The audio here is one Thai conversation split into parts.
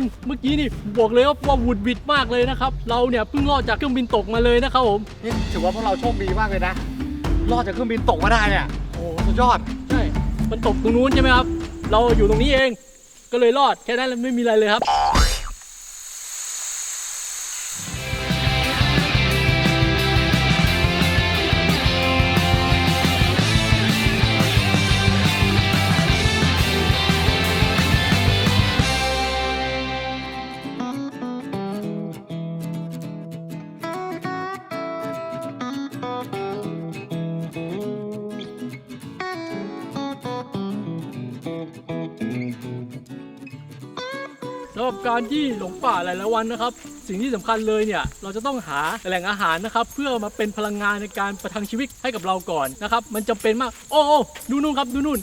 นเมื่อกี้นี่บอกเลยว่าวุดบิดมากเลยนะครับ เราเนี่ยเพิ่งรอดจากเครื่องบินตกมาเลยนะครับผมนี่ถือว่าพวกเราโชคดีมากเลยนะ รอดจากเครื่องบินตกมาได้เนี่ยโอ้โหสุดยอด ใช่ มันตกตรงนู้นใช่ไหมครับ เราอยู่ตรงนี้เอง ก็เลยรอดแค่นั้นไม่มีอะไรเลยครับ สำหรับการที่หลงป่าหลายๆวันนะครับ สิ่งที่สำคัญเลยเนี่ยเราจะต้องหาแหล่งอาหารนะครับ เพื่อมาเป็นพลังงานในการประทังชีวิตให้กับเราก่อนนะครับ มันจำเป็นมาก โอ้โอ้ดูนู่นครับดูนู่น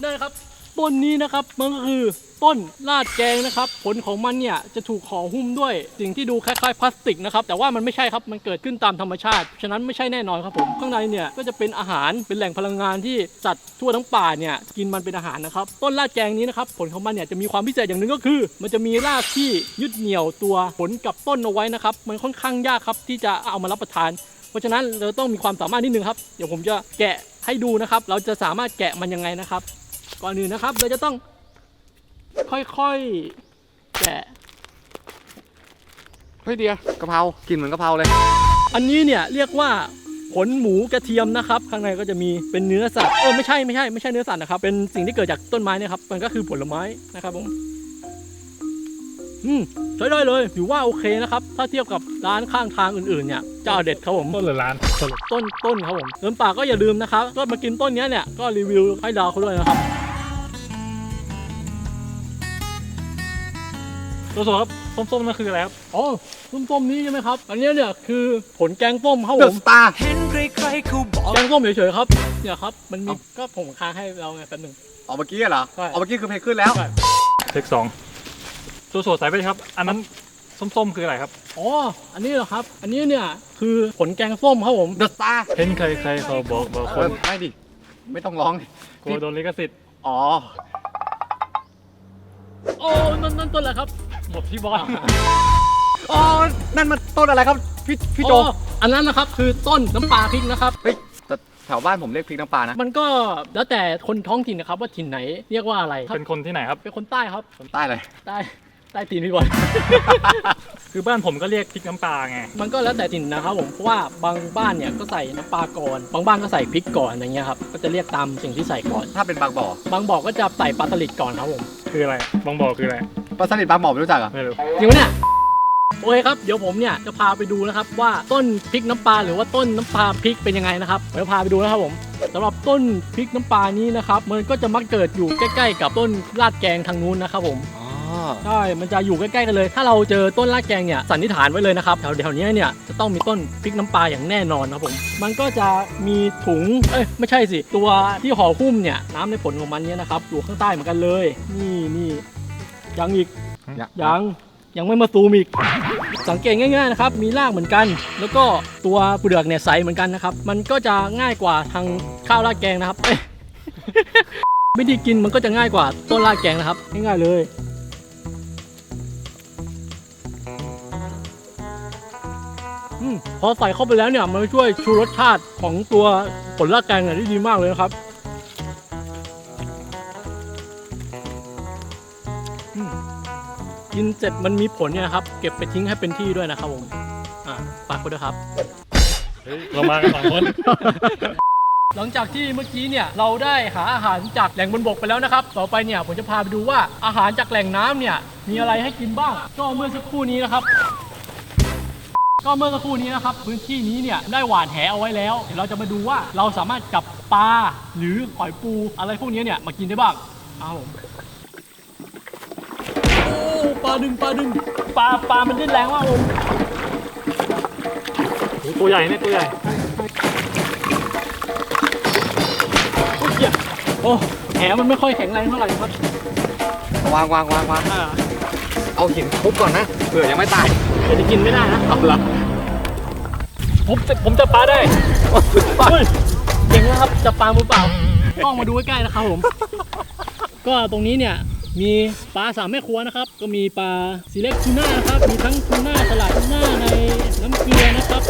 นั่นครับต้นนี้นะครับมันก็คือต้นลาดแกงนะครับ ผลของมันเนี่ยจะถูกห่อหุ้มด้วยสิ่งที่ดูคล้ายๆพลาสติกนะครับ แต่ว่ามันไม่ใช่ครับ มันเกิดขึ้นตามธรรมชาติ ฉะนั้นไม่ใช่แน่นอนครับผม ข้างในเนี่ยก็จะเป็นอาหาร เป็นแหล่งพลังงานที่สัตว์ทั่วทั้งป่าเนี่ยกินมันเป็นอาหารนะครับ ต้นลาดแกงนี้นะครับ ผลของมันเนี่ยจะมีความพิเศษอย่างหนึ่งก็คือ มันจะมีรากที่ยึดเหนี่ยวตัวผลกับต้นเอาไว้นะครับ มันค่อนข้างยากครับที่จะเอามารับประทาน เพราะฉะนั้นเราต้องมีความสามารถนิดนึงครับ เดี๋ยวผมจะแกะให้ดูนะครับ เราจะสามารถแกะมันยังไงนะครับ ก่อนอื่นนะครับ เราจะต้อง ค่อยๆ แกะ เฮ้ยเดียกะเพรากลินเหมือนกะเพราเลย อันนี้เนี่ยเรียกว่าผลหมูกระเทียมนะครับ ข้างในก็จะมีเป็นเนื้อสัตว์เออไม่ใช่ไม่ใช่ไม่ใช่เนื้อสัตว์นะครับ เป็นสิ่งที่เกิดจากต้นไม้เนี่ยครับ มันก็คือผลไม้นะครับผม อืมใช้ได้เลยถือว่าโอเคนะครับ ถ้าเทียบกับร้านข้างทางอื่นๆเนี่ยเจ้าเด็ดครับผม ต้นหรือร้านสรุปต้นต้นครับผมเดินป่าก็อย่าลืมนะครับก็มากินต้นเนี้ยเนี่ยก็รีวิวให้ดาวเขาด้วยนะครับ ตัวสดครับส้มๆนั่นคืออะไรครับอ๋อส้มๆนี้ใช่ไหมครับ อันเนี้ยเนี่ยคือผลแกงส้มครับเดผอะมสตาร์ เห็นใครๆเขาบอก แกงส้มเฉยๆครับเนี่ยครับมันมีก็ผมค้างให้เราไงแป๊บหนึง ออกเมื่อกี้เหรอใช่ ออกเมื่อกี้คือเพลงขึ้นแล้วใช่เทคสองตัวสดใส่ไปครับ อันนั้นส้มๆคืออะไรครับ อ๋ออันนี้เหรอครับ อันนี้เนี่ยคือผลแกงส้มครับผมเดอะสตาร์เห็นใครๆเขาบอกบอกคนไม่ดิ ไม่ต้องร้องดิกลัวโดนลิขสิทธิ์อ๋อโอ้นั่นนั่นต้นอะไรครับ หมดที่บอลอ๋อ นั่นมันต้นอะไรครับ พี่พี่โจอ๋ออันนั้นนะครับคือต้นน้ำปลาพริกนะครับ เฮ้ยแต่แถวบ้านผมเรียกพริกน้ำปลานะ มันก็แล้วแต่คนท้องถิ่นนะครับว่าถิ่นไหนเรียกว่าอะไรครับเป็นคนที่ไหนครับ เป็นคนใต้ครับคนใต้เลย ใต้ใต้ตีนพี่บอล คือบ้านผมก็เรียกพริกน้ำปลาไง มันก็แล้วแต่ถิ่นนะครับผมเพราะว่าบางบ้านเนี่ยก็ใส่น้ำปลาก่อนบางบ้านก็ใส่พริกก่อนอย่างเงี้ยครับก็จะเรียกตามสิ่งที่ใส่ก่อน ถ้าเป็นบางบ่อ บางบอกก็จะใส่ปลาสลิดก่อนครับผม คืออะไรบางบ่อคืออะไร ปลาสลิดบางบ่อไม่รู้จักเหรอะไม่รู้จริงปะเนี่ยโอเคครับเดี๋ยวผมเนี่ยจะพาไปดูนะครับว่าต้นพริกน้ำปลาหรือว่าต้นน้ำปลาพริกเป็นยังไงนะครับเดี๋ยวพาไปดูนะครับผมสำหรับต้นพริกน้ำปลานี้นะครับมันก็จะมักเกิดอยู่ใกล้ๆ กับต้นลาดแกงทางนู้นนะครับผมอ๋อใช่มันจะอยู่ใกล้ๆกันเลย ถ้าเราเจอต้นลาดแกงเนี่ยสันนิษฐานไว้เลยนะครับแถวแถวๆเนี้ยเนี่ยจะต้องมีต้นพริกน้ำปลาอย่างแน่นอนครับผม มันก็จะมีถุงเอ้ยไม่ใช่สิตัวที่ห่อหุ้มเนี่ยน้ำในผลของมันเนี่ยนะครับอยู่ข้างใต้เหมือนกันเลย นี่นี่ ยังอีก ยัง ยังไม่มาซูมอีก สังเกตง่ายๆนะครับ มีรากเหมือนกัน แล้วก็ตัวเปลือกเนี่ยใสเหมือนกันนะครับ มันก็จะง่ายกว่าทางข้าวราดแกงนะครับเอ้ยวิธีกินมันก็จะง่ายกว่าต้นราดแกงนะครับ ง่ายๆเลยอมพอใส่เข้าไปแล้วเนี่ยมันช่วยชูรสชาติของตัวผลราดแกงเนี่ยได้ดีมากเลยนะครับ กินเสร็จมันมีผลเนี่ยนะครับ เก็บไปทิ้งให้เป็นที่ด้วยนะครับผมอ่าฝากไว้ด้วยครับ เรามากันสองคน หลังจากที่เมื่อกี้เนี่ยเราได้หาอาหารจากแหล่งบนบกไปแล้วนะครับ ต่อไปเนี่ยผมจะพาไปดูว่าอาหารจากแหล่งน้ำเนี่ยมีอะไรให้กินบ้าง ก็เมื่อสักครู่นี้นะครับ ก็เมื่อสักครู่นี้นะครับพื้นที่นี้เนี่ยได้หว่านแหเอาไว้แล้วเดี๋ยวเราจะมาดูว่าเราสามารถจับปลาหรือหอยปูอะไรพวกนี้เนี่ยมากินได้บ้างเอาผมโอ้ปลาดึงปลาดึงปลาปลามันดิ้นแรงมากผมโอ้ตัวใหญ่เนี่ยตัวใหญ่โอ้ยเหี้ยโอ้แหมันไม่ค่อยแข็งแรงเท่าไหร่ครับวางวางวางวางอ่าเอาหินทุบก่อนนะเผื่อยังไม่ตายเดี๋ยวจะกินไม่ได้นะเอาละผมจะผมจะปลาได้เฮ้ยเก่งนะครับจับปลามือเปล่ากล้องมาดูใกล้ๆนะครับผม ก็ตรงนี้เนี่ย มีปลาสามแม่ครัวนะครับ ก็มีปลาซีเล็กทูน่านะครับ มีทั้งทูน่าสลัดทูน่าในน้ำเกลือนะครับ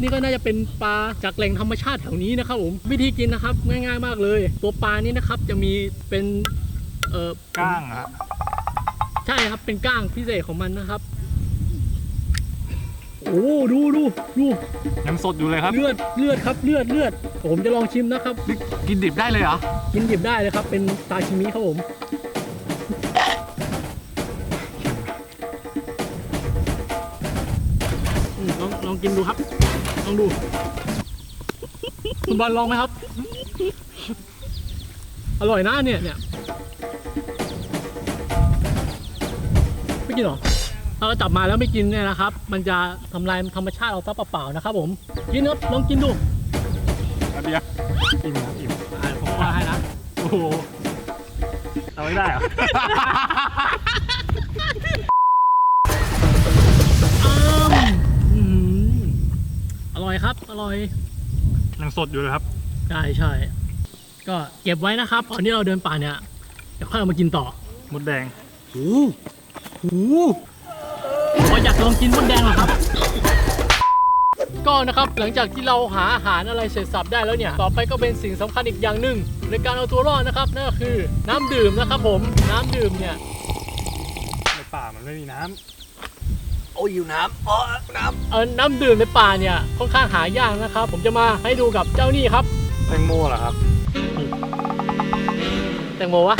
นี่ก็น่าจะเป็นปลาจากแหล่งธรรมชาติแถวนี้นะครับผมวิธีกินนะครับง่ายๆมากเลย ตัวปลานี้นะครับจะมีเป็นเอ่อก้างอะฮะใช่ครับเป็นก้างพิเศษของมันนะครับ โอ้ดูดูดูยังสดอยู่เลยครับ เลือดเลือดครับเลือดเลือด ผมจะลองชิมนะครับ กินดิบได้เลยเหรอ กินหยิบได้เลยครับ เป็นซาชิมิครับผมอืมลองลองกินดูครับ ลองดู คุณบอลลองไหมครับ อร่อยนะเนี่ยเนี่ยไม่กินหรอ ถ้าเราจับมาแล้วไม่กินเนี่ยนะครับ มันจะทำลายธรรมชาติเราซะเปล่าๆนะครับ ผมกินครับลองกินดูอันเดียวอิ่มนะอิ่มอ่าผมว่าให้นะโอ้โหเอาไม่ได้เหรออ้ามอื้อหืออร่อยครับ อร่อย ยังสดอยู่เลยครับ ใช่ใช่ก็เก็บไว้นะครับตอนที่เราเดินป่าเนี่ยเดี๋ยวค่อยเอามากินต่อมดแดงโอ้โห พออยากลองกินมดแดงเหรอครับ ก็นะครับหลังจากที่เราหาอาหารอะไรเสร็จสับได้แล้วเนี่ย ต่อไปก็เป็นสิ่งสำคัญอีกอย่างหนึ่งในการเอาตัวรอดนะครับนั่นก็คือน้ำดื่มนะครับผมน้ำดื่มเนี่ยในป่ามันไม่มีน้ำโอ้ยอยู่น้ำอ๋อน้เออน้ำดื่มในป่าเนี่ยค่อนข้างหายากนะครับ ผมจะมาให้ดูกับเจ้านี่ครับ แตงโมเหรอครับ แตงโมวะ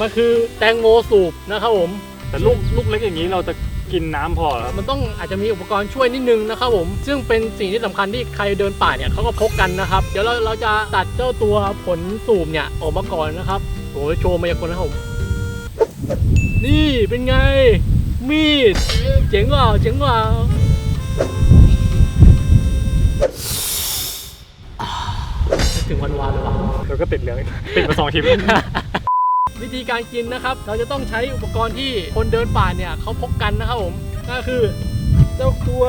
มันคือแตงโมสูบนะครับผมแต่ลูกลูกเล็กอย่างนี้เราจะ กินน้ำพอเหรอครับ มันต้องอาจจะมีอุปกรณ์ช่วยนิดนึงนะครับผม ซึ่งเป็นสิ่งที่สำคัญที่ใครเดินป่าเนี่ยเขาก็พกกันนะครับ เดี๋ยวเราเราจะตัดเจ้าตัวผลสูบเนี่ยออกมาก่อนนะครับโอ้ยโชว์มายากลนะครับผมนี่เป็นไง มีด เจ๋งว่ะเจ๋งว่ะนึกถึงวันวานเลยว่ะเดี๋ยวก็ติดเหลืองอีกติดมาสองทีม วิธีการกินนะครับ เราจะต้องใช้อุปกรณ์ที่คนเดินป่าเนี่ยเขาพกกันนะครับผมนั่นก็คือเจ้าตัว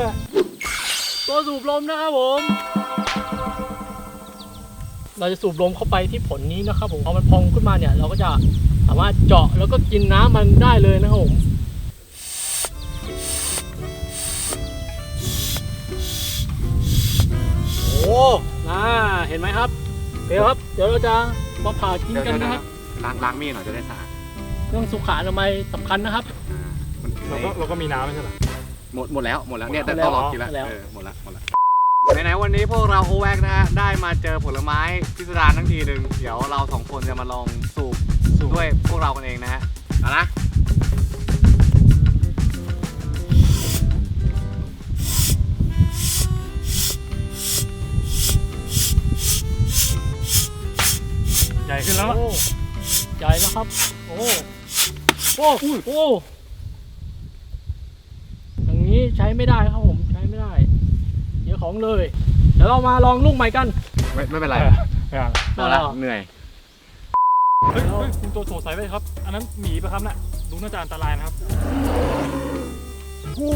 ตัวสูบลมนะครับผม เราจะสูบลมเข้าไปที่ผลนี้นะครับผมพอมันพองขึ้นมาเนี่ย เราก็จะสามารถเจาะแล้วก็กินน้ำมันได้เลยนะครับผมโอ้น่าเห็นไหมครับเดี๋ยวครับ เดี๋ยวเราจะมาผ่ากินกันนะครับ ล้างล้างมีดหน่อยจะได้สะอาดเรื่องสุขอนามัยสำคัญนะครับ อ่ามันเราก็เราก็มีน้ำไม่ใช่เหรอ หมดหมดแล้วหมดแล้วเนี่ยหมแต่ดแล้วต้องรอกินแล้วหมดแล้ว เออหมดแล้วหมดแล้วไหนๆวันนี้พวกเราโอแวกนะฮะได้มาเจอผลไม้พิสดารทั้งทีหนึ่งเดี๋ยวเราสองคนจะมาลองสูบสูบ ด้วยพวกเรากันเองนะฮะเอานะใหญ่ขึ้นแล้วอะโอ้ ใหญ่แล้วครับ โอ้โอ้โอ้อย่างนี้ใช้ไม่ได้ครับผมใช้ไม่ได้เสียของเลย เดี๋ยวเรามาลองลูกใหม่กันไม่ไม่เป็นไรเออไม่เอาพอแล้วไม่เอาเหนื่อยเฮ้ยเฮ้ยคุณตัวโถใส่ไปครับ อันนั้นหมีปะครับน่ะดูน่าจะอันตรายนะครับกู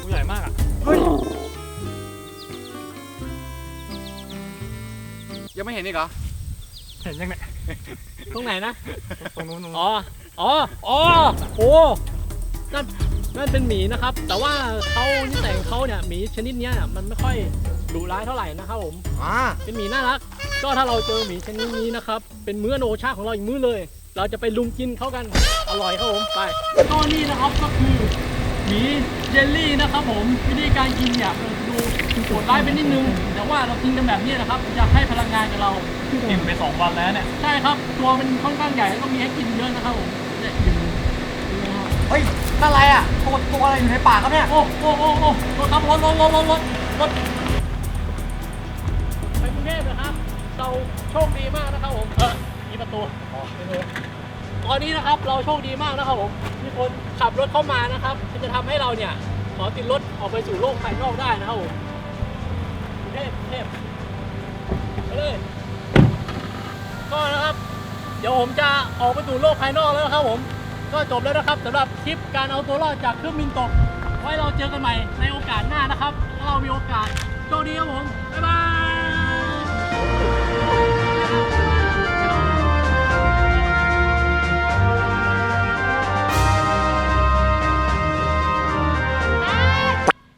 ตัวใหญ่มากอะเฮ้ยยังไม่เห็นอีกเหรอ เห็นยังเนี่ย ตรงไหนนะ ตรงนู้นตรงนู้นอ๋อ อ๋อ อ๋อ โอ้ นั่น นั่นเป็นหมีนะครับ แต่ว่าเขานิสัยของเขาเนี่ย หมีชนิดเนี้ยน่ะมันไม่ค่อยดุร้ายเท่าไหร่นะครับผม อ่าเป็นหมีน่ารัก ก็ถ้าเราเจอหมีชนิดนี้นะครับ เป็นมื้อโนชาของเราอีกมื้อเลย เราจะไปลุมกินเขากัน อร่อยครับผมไปก็นี่นะครับก็คือหมีเจลลี่นะครับผม วิธีการกินเนี่ยเราดู โหดร้ายไปนิดนึง แต่ว่าเรากินกันแบบนี้นะครับจะให้พลังงานกับเรา กินไปสองวันแล้วเนี่ย ใช่ครับ ตัวมันค่อนข้างใหญ่แล้วก็มีให้กินเยอะนะครับผมเนี่ยกินนะครับเฮ้ยนั่นอะไรอะตัวตัวอะไรอยู่ในปากเขาเนี่ย โอ้โอ้โอ้โอ้รถครับรถรถรถรถรถรถไปกรุงเทพนะครับ เราโชคดีมากนะครับผมเออมีประตูอ๋อไม่รู้ตอนนี้นะครับเราโชคดีมากนะครับผมมีคนขับรถเข้ามานะครับที่จะทำให้เราเนี่ยขอติดรถออกไปสู่โลกภายนอกได้นะครับผมกรุง เทพไปเลยก็นะครับ เดี๋ยวผมจะออกไปสู่โลกภายนอกแล้วนะครับผม ก็จบแล้วนะครับสำหรับคลิปการเอาตัวรอดจากเครื่องบินตก ไว้เราเจอกันใหม่ในโอกาสหน้านะครับถ้าเรามีโอกาสโชคดีครับผม บ๊ายบาย